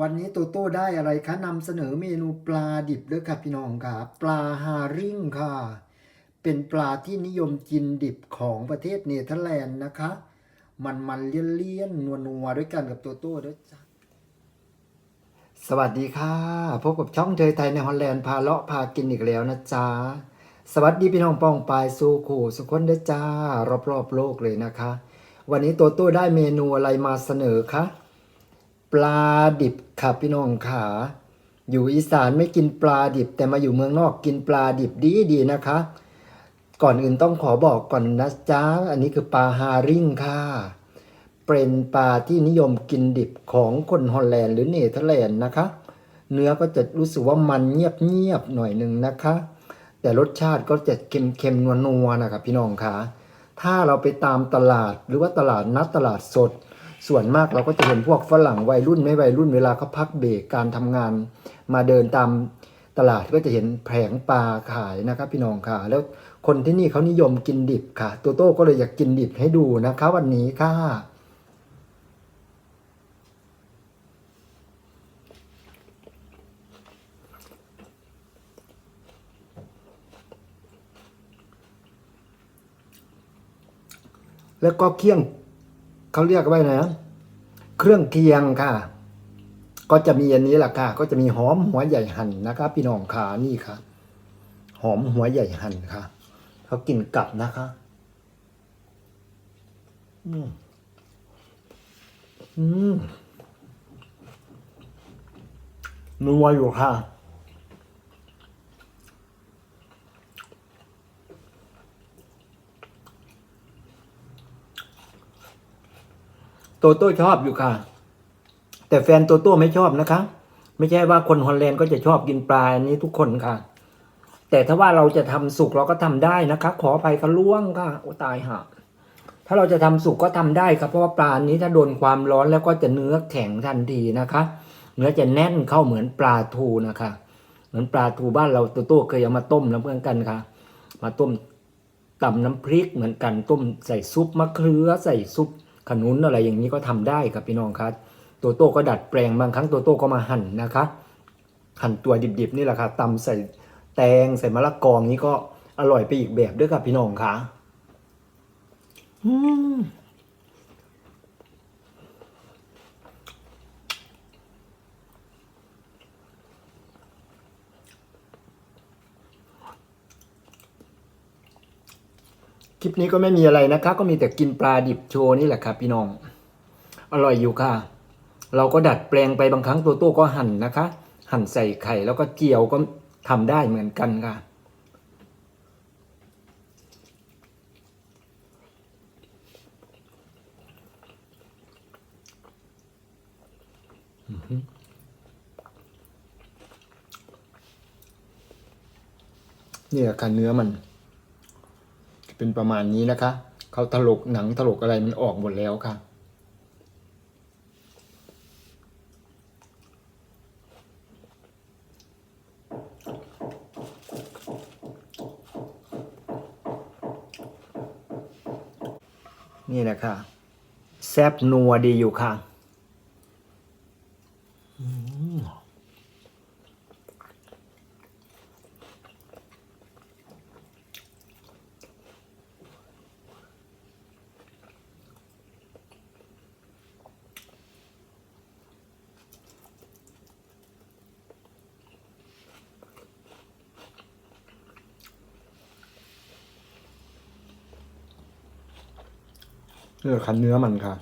วันนี้โตโต้ได้อะไรคะนำเสนอเมนูปลาดิบด้วยค่ะพี่น้องค่ะ ปลาฮาริ่งค่ะ เป็นปลาที่นิยมกินดิบของประเทศเนเธอร์แลนด์นะคะ มันมันเลี่ยนเลี่ยนนัวนัวๆด้วยกันกับโตโต้ด้วยจ้ะสวัสดีค่ะ พบกับช่องเทยไทยในฮอลแลนด์พาเลาะพากินอีกแล้วนะจ๊ะ สวัสดีพี่น้องปองปายสู่ขู่สุขคนด้วยจ้ารอบๆโลกเลยนะคะ วันนี้โตโต้ได้เมนูอะไรมาเสนอคะ ปลาดิบค่ะพี่น้องขาอยู่อีสานไม่กินปลาดิบ แต่มาอยู่เมืองนอกกินปลาดิบดีดีๆนะคะ ก่อนอื่นต้องขอบอกก่อนนะจ๊ะอันนี้คือปลาฮาริ่งค่ะเป็นปลาที่นิยมกินดิบของคนฮอลแลนด์หรือเนเธอร์แลนด์นะคะ เนื้อก็จะรู้สึกว่ามันเงียบๆหน่อยหนึ่งนะคะ แต่รสชาติก็จะเค็มๆนัวๆนะครับพี่น้องคะถ้าเราไปตามตลาดหรือว่าตลาดนัดตลาดสด ส่วนมากเราก็จะเห็นพวกฝรั่งวัยรุ่นไม่วัยรุ่นเวลาเขาพักเบรกการทำงาน มาเดินตามตลาดก็จะเห็นแผงปลาขายนะครับ พี่น้องค่ะ แล้วคนที่นี่เขานิยมกินดิบค่ะ ตัวโต้ก็เลยอยากกินดิบให้ดูนะคะวันนี้ค่ะแล้วก็เคี่ยง เขาเรียกว่าไงนะ เครื่องเคียงค่ะ ก็จะมีอันนี้แหละค่ะ ก็จะมีหอมหัวใหญ่หั่นนะครับพี่น้องขานี่ค่ะ หอมหัวใหญ่หั่นค่ะเขากินกลับนะคะอืมอืมนัวอยู่ค่ะ โตโต้ชอบอยู่ค่ะ แต่แฟนโตโต้ไม่ชอบนะคะ ไม่ใช่ว่าคนฮอลแลนด์ก็จะชอบกินปลาอันนี้ทุกคนค่ะ แต่ถ้าว่าเราจะทำสุกเราก็ทำได้นะคะ ขออภัยค่ะล่วงค่ะโอ้ตายห่าถ้าเราจะทำสุกก็ทำได้ครับเพราะว่าปลานี้ถ้าโดนความร้อนแล้วก็จะเนื้อแข็งทันทีนะคะ เนื้อจะแน่นเข้าเหมือนปลาทูนะคะ เหมือนปลาทูบ้านเราโตโต้เคยเอามาต้มน้ำเพื่อนกันค่ะ มาต้มตำน้ำพริกเหมือนกันต้มใส่ซุปมะเขือใส่ซุป ขนุนอะไรอย่างนี้ก็ทำได้ครับพี่น้องครับโตโต้ก็ดัดแปลงบางครั้งตัวโต้ก็มาหั่นนะคะหั่นตัวดิบๆนี่แหละค่ะตำใส่แตงใส่มะละกอนี้ก็อร่อยไปอีกแบบด้วยครับพี่น้องค่ะอืม คลิปนี้ก็ไม่มีอะไรนะคะ ก็มีแต่กินปลาดิบโชว์นี่แหละครับพี่น้อง อร่อยอยู่ค่ะ เราก็ดัดแปลงไปบางครั้งตัวโต้ก็หั่นนะคะ หั่นใส่ไข่แล้วก็เจียวก็ทำได้เหมือนกันค่ะนี่แหละค่ะเนื้อมัน เป็นประมาณนี้นะคะ เขาถลกหนังถลกอะไรมันออกหมดแล้วค่ะ นี่แหละค่ะ แซบนัวดีอยู่ค่ะ นี่แหละค่ะเนื้อมันค่ะ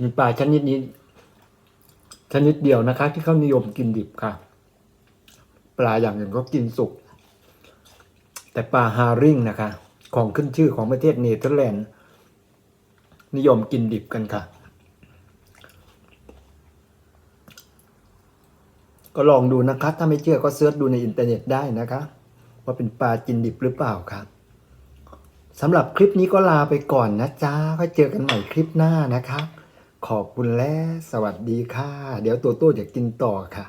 มีปลาชนิดนี้ชนิดเดียวนะคะ ที่เขานิยมกินดิบค่ะ ปลาอย่างอื่นก็กินสุก แต่ปลาฮาริ่งนะคะ ของขึ้นชื่อของประเทศเนเธอร์แลนด์ นิยมกินดิบกันค่ะ ก็ลองดูนะคะ ถ้าไม่เชื่อก็เสิร์ชดูในอินเทอร์เน็ตได้นะคะ ว่าเป็นปลากินดิบหรือเปล่าครับสำหรับคลิปนี้ก็ลาไปก่อนนะจ๊ะค่อยเจอกันใหม่คลิปหน้านะคะ ขอบคุณและสวัสดีค่ะ เดี๋ยวตัวโต้จะกินต่อค่ะ